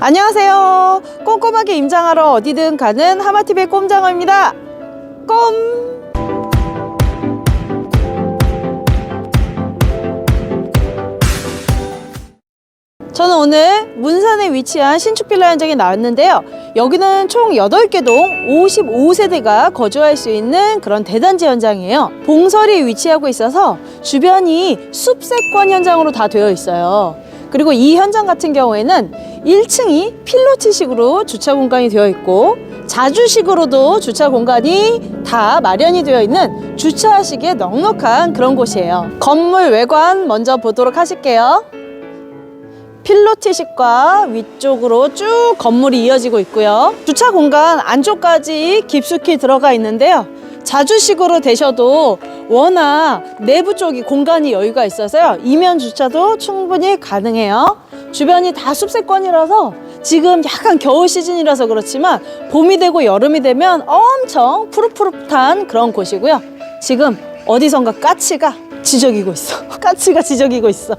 안녕하세요. 꼼꼼하게 임장하러 어디든 가는 하마TV의 꼼장어입니다. 꼼! 저는 오늘 문산에 위치한 신축 빌라 현장에 나왔는데요. 여기는 총 8개 동 55세대가 거주할 수 있는 그런 대단지 현장이에요. 봉설이 위치하고 있어서 주변이 숲세권 현장으로 다 되어 있어요. 그리고 이 현장 같은 경우에는 1층이 필로티식으로 주차 공간이 되어 있고 자주식으로도 주차 공간이 다 마련이 되어 있는 주차하시기에 넉넉한 그런 곳이에요. 건물 외관 먼저 보도록 하실게요. 필로티식과 위쪽으로 쭉 건물이 이어지고 있고요. 주차 공간 안쪽까지 깊숙이 들어가 있는데요. 자주식으로 되셔도 워낙 내부 쪽이 공간이 여유가 있어서요. 이면 주차도 충분히 가능해요. 주변이 다 숲세권이라서 지금 약간 겨울 시즌이라서 그렇지만 봄이 되고 여름이 되면 엄청 푸릇푸릇한 그런 곳이고요. 지금 어디선가 까치가 지저귀고 있어. 까치가 지저귀고 있어.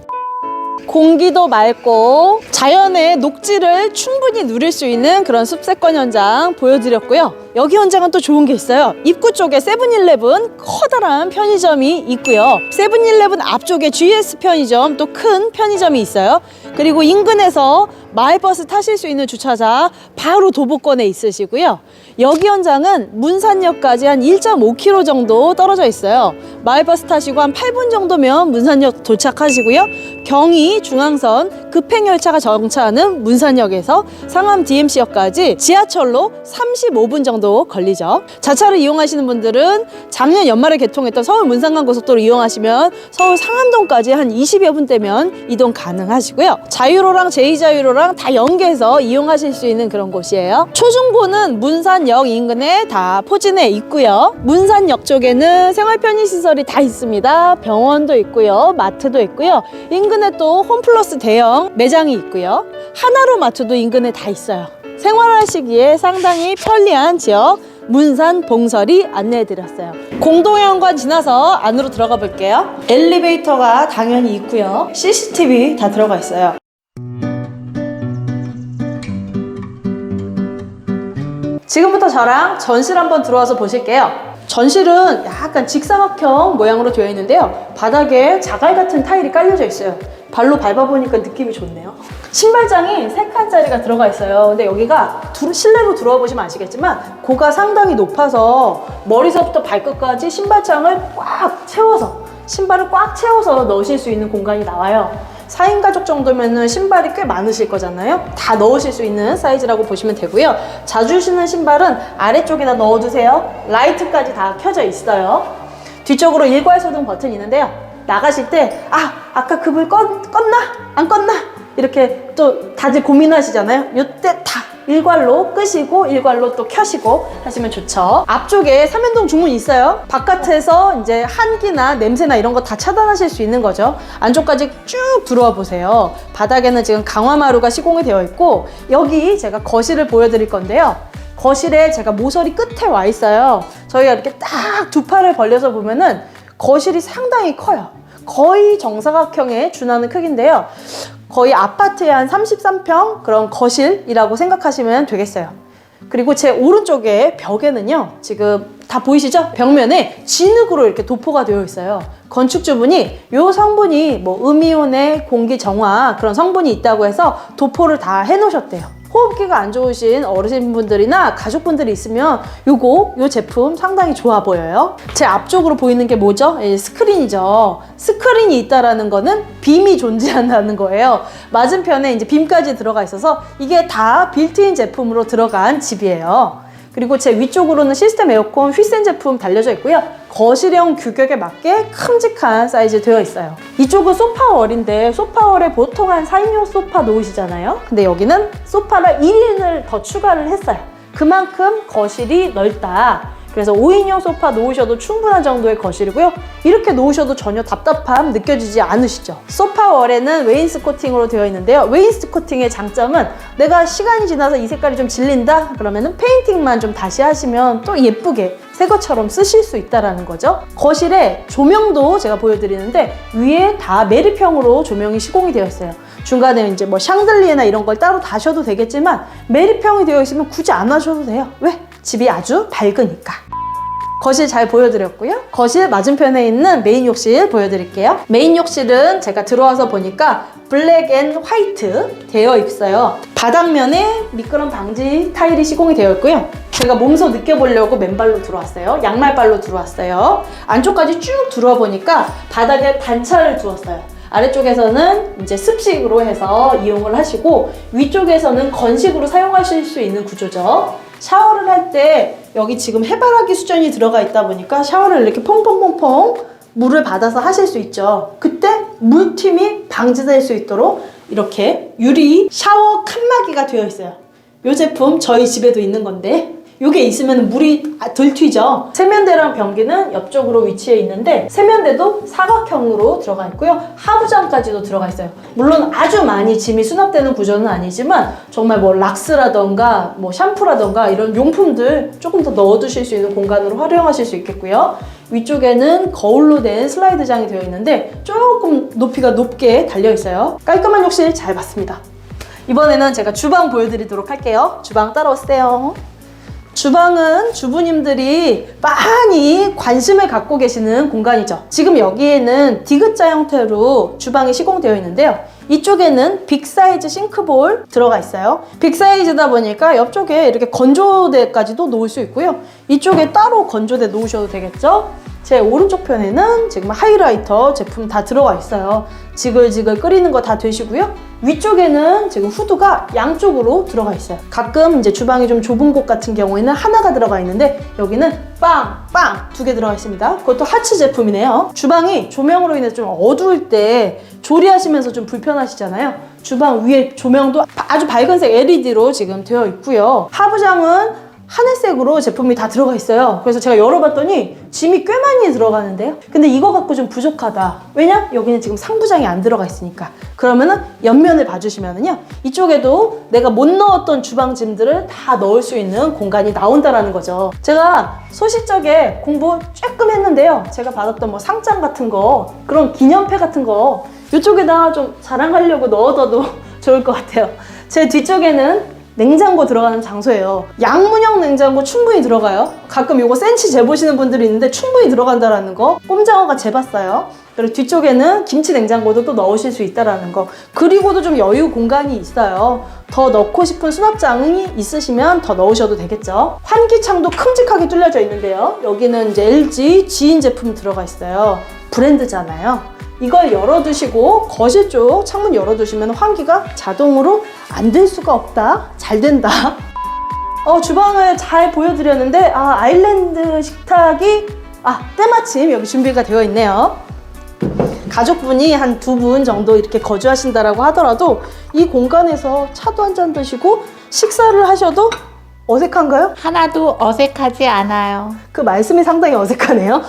공기도 맑고 자연의 녹지를 충분히 누릴 수 있는 그런 숲세권 현장 보여드렸고요. 여기 현장은 또 좋은 게 있어요. 입구 쪽에 세븐일레븐 커다란 편의점이 있고요. 세븐일레븐 앞쪽에 GS 편의점 또 큰 편의점이 있어요. 그리고 인근에서 마을버스 타실 수 있는 주차장 바로 도보권에 있으시고요. 여기 현장은 문산역까지 한 1.5km 정도 떨어져 있어요. 마을버스 타시고 한 8분 정도면 문산역 도착하시고요. 경의 중앙선 급행열차가 정차하는 문산역에서 상암 DMC역까지 지하철로 35분 정도 걸리죠. 자차를 이용하시는 분들은 작년 연말에 개통했던 서울 문산간 고속도로 이용하시면 서울 상암동까지 한 20여 분대면 이동 가능하시고요. 자유로랑 제2자유로랑 다 연계해서 이용하실 수 있는 그런 곳이에요. 초중고는 문산역 인근에 다 포진해 있고요. 문산역 쪽에는 생활 편의 시설이 다 있습니다. 병원도 있고요. 마트도 있고요. 인근에 또 홈플러스 대형 매장이 있고요. 하나로 마트도 인근에 다 있어요. 생활하시기에 상당히 편리한 지역 문산 봉설이 안내해 드렸어요. 공동현관 지나서 안으로 들어가 볼게요. 엘리베이터가 당연히 있고요. CCTV 다 들어가 있어요. 지금부터 저랑 전실 한번 들어와서 보실게요. 전실은 약간 직사각형 모양으로 되어 있는데요. 바닥에 자갈 같은 타일이 깔려져 있어요. 발로 밟아보니까 느낌이 좋네요. 신발장이 세 칸짜리가 들어가 있어요. 근데 여기가 두- 실내로 들어와 보시면 아시겠지만 고가 상당히 높아서 머리서부터 발끝까지 신발장을 꽉 채워서 신발을 꽉 채워서 넣으실 수 있는 공간이 나와요. 4인 가족 정도면은 신발이 꽤 많으실 거잖아요. 다 넣으실 수 있는 사이즈라고 보시면 되고요. 자주 신는 신발은 아래쪽에다 넣어두세요. 라이트까지 다 켜져 있어요. 뒤쪽으로 일괄 소등 버튼이 있는데요. 나가실 때, 아, 아까 그불 껐, 껐나? 안 껐나? 이렇게 또 다들 고민하시잖아요. 이때 다 일괄로 끄시고 일괄로 또 켜시고 하시면 좋죠. 앞쪽에 삼연동 중문이 있어요. 바깥에서 이제 한기나 냄새나 이런 거 다 차단하실 수 있는 거죠. 안쪽까지 쭉 들어와 보세요. 바닥에는 지금 강화마루가 시공이 되어 있고 여기 제가 거실을 보여드릴 건데요. 거실에 제가 모서리 끝에 와 있어요. 저희가 이렇게 딱 두 팔을 벌려서 보면은 거실이 상당히 커요. 거의 정사각형에 준하는 크기인데요. 거의 아파트의 한 33평 그런 거실이라고 생각하시면 되겠어요. 그리고 제 오른쪽에 벽에는요, 지금 다 보이시죠? 벽면에 진흙으로 이렇게 도포가 되어 있어요. 건축주분이 요 성분이 뭐 음이온의 공기 정화 그런 성분이 있다고 해서 도포를 다 해놓으셨대요. 호흡기가 안 좋으신 어르신분들이나 가족분들이 있으면 요거 요 제품 상당히 좋아 보여요. 제 앞쪽으로 보이는 게 뭐죠? 예, 스크린이죠. 스크린이 있다라는 거는 빔이 존재한다는 거예요. 맞은편에 이제 빔까지 들어가 있어서 이게 다 빌트인 제품으로 들어간 집이에요. 그리고 제 위쪽으로는 시스템 에어컨 휘센 제품 달려져 있고요. 거실형 규격에 맞게 큼직한 사이즈 되어 있어요. 이쪽은 소파월인데 소파월에 보통 한 4인용 소파 놓으시잖아요. 근데 여기는 소파를 1인을 더 추가를 했어요. 그만큼 거실이 넓다. 그래서 5인용 소파 놓으셔도 충분한 정도의 거실이고요. 이렇게 놓으셔도 전혀 답답함 느껴지지 않으시죠? 소파 월에는 웨인스코팅으로 되어 있는데요. 웨인스코팅의 장점은 내가 시간이 지나서 이 색깔이 좀 질린다? 그러면 은 페인팅만 좀 다시 하시면 또 예쁘게 새 것처럼 쓰실 수 있다라는 거죠. 거실에 조명도 제가 보여드리는데 위에 다 메리평으로 조명이 시공이 되어 있어요. 중간에 이제 뭐 샹들리에나 이런 걸 따로 다셔도 되겠지만 메리평이 되어 있으면 굳이 안 하셔도 돼요. 왜? 집이 아주 밝으니까. 거실 잘 보여드렸고요. 거실 맞은편에 있는 메인 욕실 보여드릴게요. 메인 욕실은 제가 들어와서 보니까 블랙 앤 화이트 되어 있어요. 바닥면에 미끄럼 방지 타일이 시공이 되어 있고요. 제가 몸소 느껴보려고 맨발로 들어왔어요. 양말발로 들어왔어요. 안쪽까지 쭉 들어와 보니까 바닥에 단차를 두었어요. 아래쪽에서는 이제 습식으로 해서 이용을 하시고 위쪽에서는 건식으로 사용하실 수 있는 구조죠. 샤워를 할 때 여기 지금 해바라기 수전이 들어가 있다 보니까 샤워를 이렇게 퐁퐁퐁퐁 물을 받아서 하실 수 있죠. 그때 물팀이 방지될 수 있도록 이렇게 유리 샤워 칸막이가 되어 있어요. 이 제품 저희 집에도 있는 건데 이게 있으면 물이 아, 덜 튀죠. 세면대랑 변기는 옆쪽으로 위치해 있는데 세면대도 사각형으로 들어가 있고요. 하부장까지도 들어가 있어요. 물론 아주 많이 짐이 수납되는 구조는 아니지만 정말 뭐 락스라던가 뭐 샴푸라던가 이런 용품들 조금 더 넣어두실 수 있는 공간으로 활용하실 수 있겠고요. 위쪽에는 거울로 된 슬라이드장이 되어 있는데 조금 높이가 높게 달려 있어요. 깔끔한 욕실 잘 봤습니다. 이번에는 제가 주방 보여드리도록 할게요. 주방 따라오세요. 주방은 주부님들이 많이 관심을 갖고 계시는 공간이죠. 지금 여기에는 디귿자 형태로 주방이 시공되어 있는데요. 이쪽에는 빅 사이즈 싱크볼 들어가 있어요. 빅 사이즈다 보니까 옆쪽에 이렇게 건조대까지도 놓을 수 있고요. 이쪽에 따로 건조대 놓으셔도 되겠죠? 제 오른쪽 편에는 지금 하이라이터 제품 다 들어가 있어요. 지글지글 끓이는 거 다 되시고요. 위쪽에는 지금 후드가 양쪽으로 들어가 있어요. 가끔 이제 주방이 좀 좁은 곳 같은 경우에는 하나가 들어가 있는데 여기는 빵! 빵! 두 개 들어가 있습니다. 그것도 하츠 제품이네요. 주방이 조명으로 인해서 좀 어두울 때 조리하시면서 좀 불편하시잖아요. 주방 위에 조명도 아주 밝은색 LED로 지금 되어 있고요. 하부장은 하늘색으로 제품이 다 들어가 있어요. 그래서 제가 열어봤더니 짐이 꽤 많이 들어가는데요. 근데 이거 갖고 좀 부족하다. 왜냐? 여기는 지금 상부장이 안 들어가 있으니까. 그러면은 옆면을 봐주시면은요. 이쪽에도 내가 못 넣었던 주방 짐들을 다 넣을 수 있는 공간이 나온다라는 거죠. 제가 소시적에 공부 조금 했는데요. 제가 받았던 뭐 상장 같은 거, 그런 기념패 같은 거 이쪽에다 좀 자랑하려고 넣어둬도 좋을 것 같아요. 제 뒤쪽에는 냉장고 들어가는 장소예요. 양문형 냉장고 충분히 들어가요. 가끔 이거 센치 재보시는 분들이 있는데 충분히 들어간다라는 거. 꼼장어가 재봤어요. 그리고 뒤쪽에는 김치 냉장고도 또 넣으실 수 있다라는 거. 그리고도 좀 여유 공간이 있어요. 더 넣고 싶은 수납장이 있으시면 더 넣으셔도 되겠죠. 환기창도 큼직하게 뚫려져 있는데요. 여기는 이제 LG 지인 제품 들어가 있어요. 브랜드잖아요. 이걸 열어두시고 거실 쪽 창문 열어두시면 환기가 자동으로 안 될 수가 없다. 잘 된다. 어, 주방을 잘 보여드렸는데 아, 아일랜드 식탁이 아, 때마침 여기 준비가 되어 있네요. 가족분이 한 두 분 정도 이렇게 거주하신다라고 하더라도 이 공간에서 차도 한 잔 드시고 식사를 하셔도 어색한가요? 하나도 어색하지 않아요. 그 말씀이 상당히 어색하네요.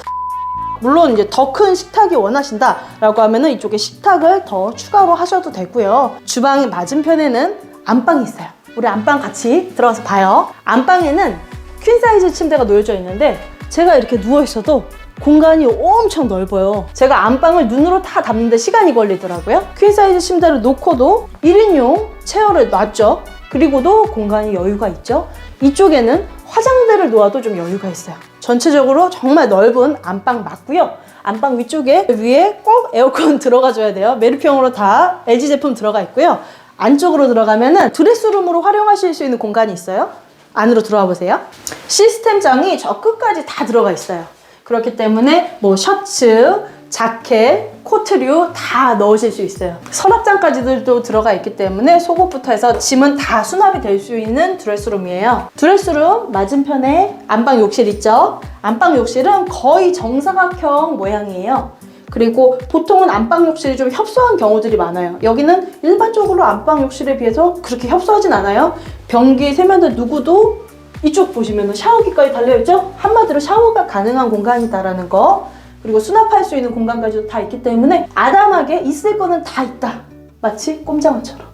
물론 이제 더 큰 식탁이 원하신다라고 하면은 이쪽에 식탁을 더 추가로 하셔도 되고요. 주방의 맞은편에는 안방이 있어요. 우리 안방 같이 들어가서 봐요. 안방에는 퀸 사이즈 침대가 놓여져 있는데 제가 이렇게 누워 있어도 공간이 엄청 넓어요. 제가 안방을 눈으로 다 담는데 시간이 걸리더라고요. 퀸 사이즈 침대를 놓고도 1인용 체어를 놨죠. 그리고도 공간이 여유가 있죠. 이쪽에는 화장대를 놓아도 좀 여유가 있어요. 전체적으로 정말 넓은 안방 맞고요. 안방 위쪽에 위에 꼭 에어컨 들어가줘야 돼요. 메르평으로 다 LG 제품 들어가 있고요. 안쪽으로 들어가면은 드레스룸으로 활용하실 수 있는 공간이 있어요. 안으로 들어와 보세요. 시스템장이 저 끝까지 다 들어가 있어요. 그렇기 때문에 뭐 셔츠, 자켓, 코트류 다 넣으실 수 있어요. 서랍장까지도 들어가 있기 때문에 속옷부터 해서 짐은 다 수납이 될 수 있는 드레스룸이에요. 드레스룸 맞은편에 안방 욕실 있죠? 안방 욕실은 거의 정사각형 모양이에요. 그리고 보통은 안방 욕실이 좀 협소한 경우들이 많아요. 여기는 일반적으로 안방 욕실에 비해서 그렇게 협소하진 않아요. 변기, 세면대 누구도 이쪽 보시면 샤워기까지 달려있죠? 한마디로 샤워가 가능한 공간이다라는 거. 그리고 수납할 수 있는 공간까지도 다 있기 때문에 아담하게 있을 거는 다 있다. 마치 꼼장어처럼.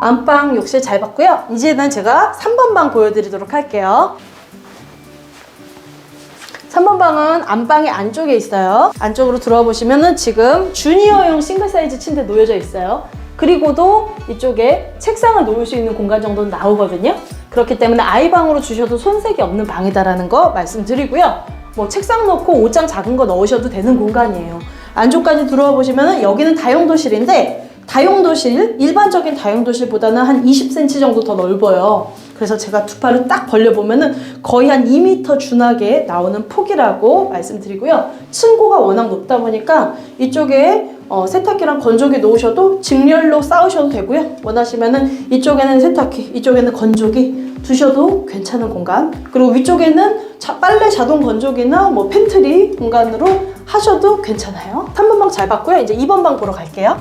안방 욕실 잘 봤고요. 이제는 제가 3번 방 보여드리도록 할게요. 3번 방은 안방의 안쪽에 있어요. 안쪽으로 들어와 보시면은 지금 주니어용 싱글 사이즈 침대 놓여져 있어요. 그리고도 이쪽에 책상을 놓을 수 있는 공간 정도는 나오거든요. 그렇기 때문에 아이 방으로 주셔도 손색이 없는 방이다라는 거 말씀드리고요. 뭐 책상 넣고 옷장 작은 거 넣으셔도 되는 공간이에요. 안쪽까지 들어와 보시면은 여기는 다용도실인데 다용도실 일반적인 다용도실보다는 한 20cm 정도 더 넓어요. 그래서 제가 두 팔을 딱 벌려보면은 거의 한 2m 준하게 나오는 폭이라고 말씀드리고요. 층고가 워낙 높다 보니까 이쪽에 어, 세탁기랑 건조기 놓으셔도 직렬로 쌓으셔도 되고요. 원하시면은 이쪽에는 세탁기, 이쪽에는 건조기 두셔도 괜찮은 공간. 그리고 위쪽에는 자- 빨래 자동 건조기나 뭐 팬트리 공간으로 하셔도 괜찮아요. 3번 방 잘 봤고요. 이제 2번 방 보러 갈게요.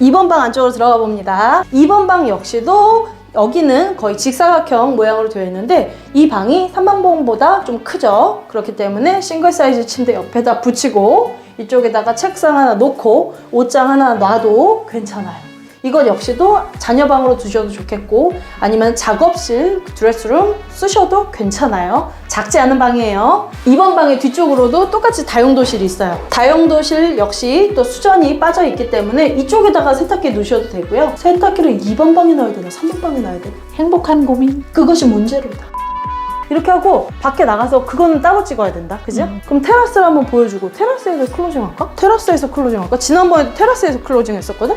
2번 방 안쪽으로 들어가 봅니다. 2번 방 역시도 여기는 거의 직사각형 모양으로 되어 있는데 이 방이 3번 방보다 좀 크죠. 그렇기 때문에 싱글 사이즈 침대 옆에다 붙이고 이쪽에다가 책상 하나 놓고 옷장 하나 놔도 괜찮아요. 이것 역시도 자녀 방으로 두셔도 좋겠고 아니면 작업실 드레스룸 쓰셔도 괜찮아요. 작지 않은 방이에요. 이번 방의 뒤쪽으로도 똑같이 다용도실이 있어요. 다용도실 역시 또 수전이 빠져 있기 때문에 이쪽에다가 세탁기 놓으셔도 되고요. 세탁기를 2번 방에 놔야 되나 3번 방에 놔야 되나 행복한 고민. 그것이 문제로다. 이렇게 하고 밖에 나가서 그거는 따로 찍어야 된다. 그죠? 그럼 테라스를 한번 보여주고 테라스에서 클로징 할까? 테라스에서 클로징 할까? 지난번에 테라스에서 클로징 했었거든?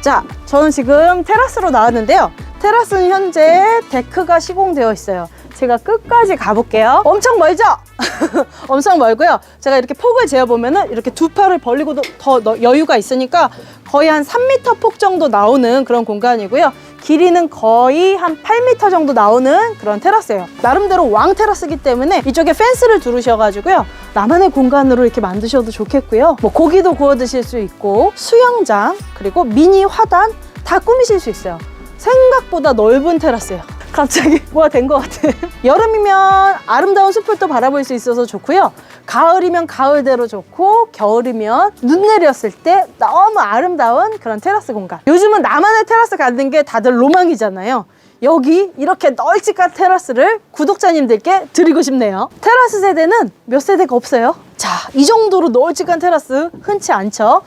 자, 저는 지금 테라스로 나왔는데요. 테라스는 현재 데크가 시공되어 있어요. 제가 끝까지 가볼게요. 엄청 멀죠? 엄청 멀고요. 제가 이렇게 폭을 재어보면은 이렇게 두 팔을 벌리고도 더 너- 여유가 있으니까 거의 한 3m 폭 정도 나오는 그런 공간이고요. 길이는 거의 한 8m 정도 나오는 그런 테라스예요. 나름대로 왕 테라스기 때문에 이쪽에 펜스를 두르셔가지고요. 나만의 공간으로 이렇게 만드셔도 좋겠고요. 뭐 고기도 구워 드실 수 있고 수영장 그리고 미니 화단 다 꾸미실 수 있어요. 생각보다 넓은 테라스예요. 갑자기 뭐가 된 것 같아. 여름이면 아름다운 숲을 또 바라볼 수 있어서 좋고요. 가을이면 가을대로 좋고 겨울이면 눈 내렸을 때 너무 아름다운 그런 테라스 공간. 요즘은 나만의 테라스 갖는 게 다들 로망이잖아요. 여기 이렇게 널찍한 테라스를 구독자님들께 드리고 싶네요. 테라스 세대는 몇 세대가 없어요. 자, 이 정도로 널찍한 테라스 흔치 않죠?